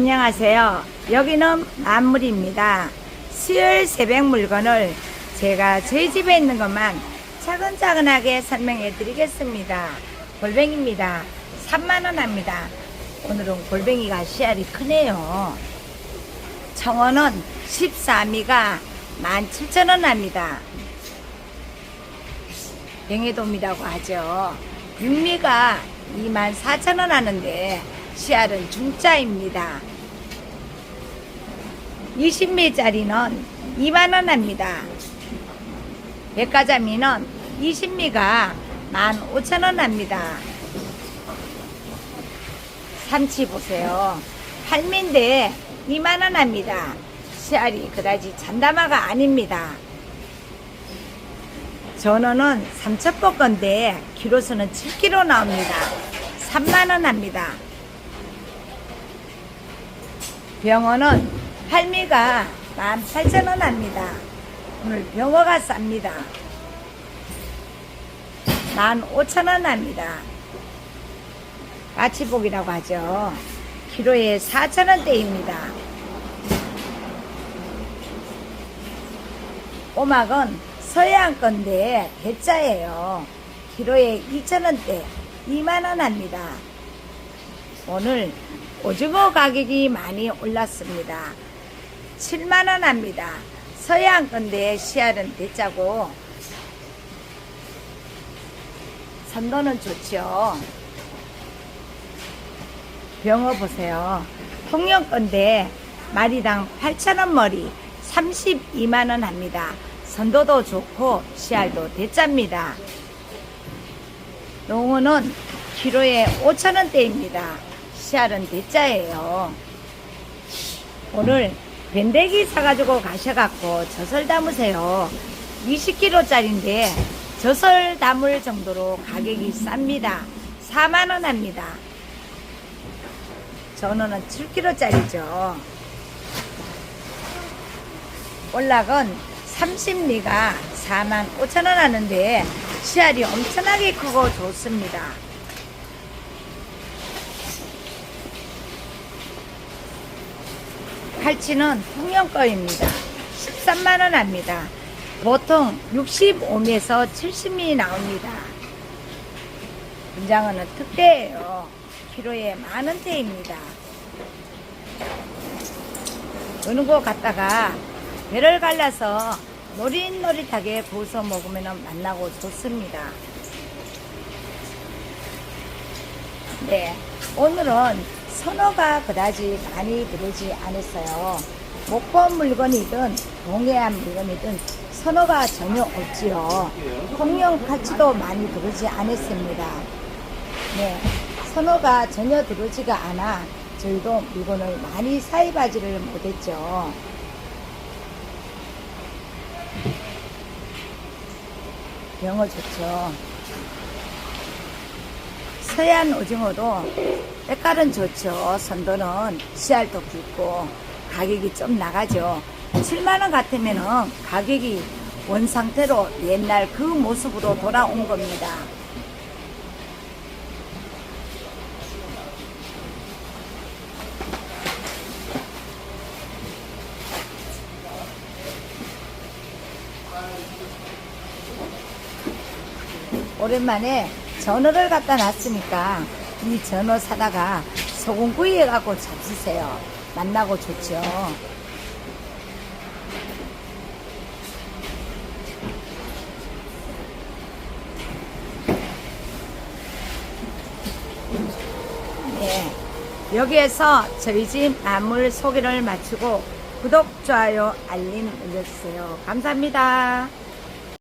안녕하세요. 여기는 만물입니다. 수요일 새벽 물건을 제가 저희 집에 있는 것만 차근차근하게 설명해 드리겠습니다. 골뱅입니다. 3만원 합니다. 오늘은 골뱅이가 씨알이 크네요. 청어는 14미가 17,000원 합니다. 영해돔이라고 하죠. 육미가 24,000원 하는데 씨알은 중짜입니다. 20미짜리는 2만원 합니다. 백가자미는 20미가 15,000원 합니다. 삼치 보세요. 8미인데 2만원 합니다. 씨알이 그다지 잔다마가 아닙니다. 전어는 삼천포 건데 키로수는 7kg 나옵니다. 3만원 합니다. 병어는 할미가 18,000원 합니다. 오늘 병어가 쌉니다. 15,000원 합니다. 까치복이라고 하죠. 키로에 4,000원대입니다. 꼬막은 서해안 건데 대짜예요. 키로에 2,000원대 2만원 합니다. 오늘 오징어 가격이 많이 올랐습니다. 7만원 합니다. 서해안 건데 씨알은 대짜고 선도는 좋죠. 병어 보세요. 통영 건데 마리당 8,000원 머리 32만원 합니다. 선도도 좋고 씨알도 대짜입니다. 농어는 키로에 5,000원대입니다. 씨알은 대짜예요. 오늘 밴데기 사가지고 가셔갖고 젖을 담으세요. 20kg짜리인데 젖을 담을 정도로 가격이 쌉니다. 4만원 합니다. 전어는 7kg짜리죠. 올락은 30리가 4만 5천원 하는데 씨알이 엄청나게 크고 좋습니다. 칼치는 통영 거입니다. 13만원 합니다. 보통 65미에서 70미 나옵니다. 분장어는 특대예요. 키로에 만원대입니다. 어느 곳 갔다가 배를 갈라서 노릿노릿하게 구워서 먹으면 맛나고 좋습니다. 네, 오늘은 선어가 그다지 많이 들어오지 않았어요. 목본 물건이든 동해안 물건이든 선어가 전혀 없지요. 공룡 가치도 많이 들어오지 않았습니다. 네, 선어가 전혀 들어오지가 않아 저희도 물건을 많이 사입하지를 못했죠. 영어 좋죠. 서해안 오징어도 색깔은 좋죠. 선도는 씨알도 굵고 가격이 좀 나가죠. 7만원 같으면은 가격이 원 상태로 옛날 그 모습으로 돌아온 겁니다. 오랜만에 전어를 갖다 놨으니까 이 전어 사다가 소금구이 해갖고 잡수세요. 만나고 좋죠. 네. 여기에서 저희 집 만물 소개를 마치고 구독, 좋아요, 알림 눌러주세요. 감사합니다.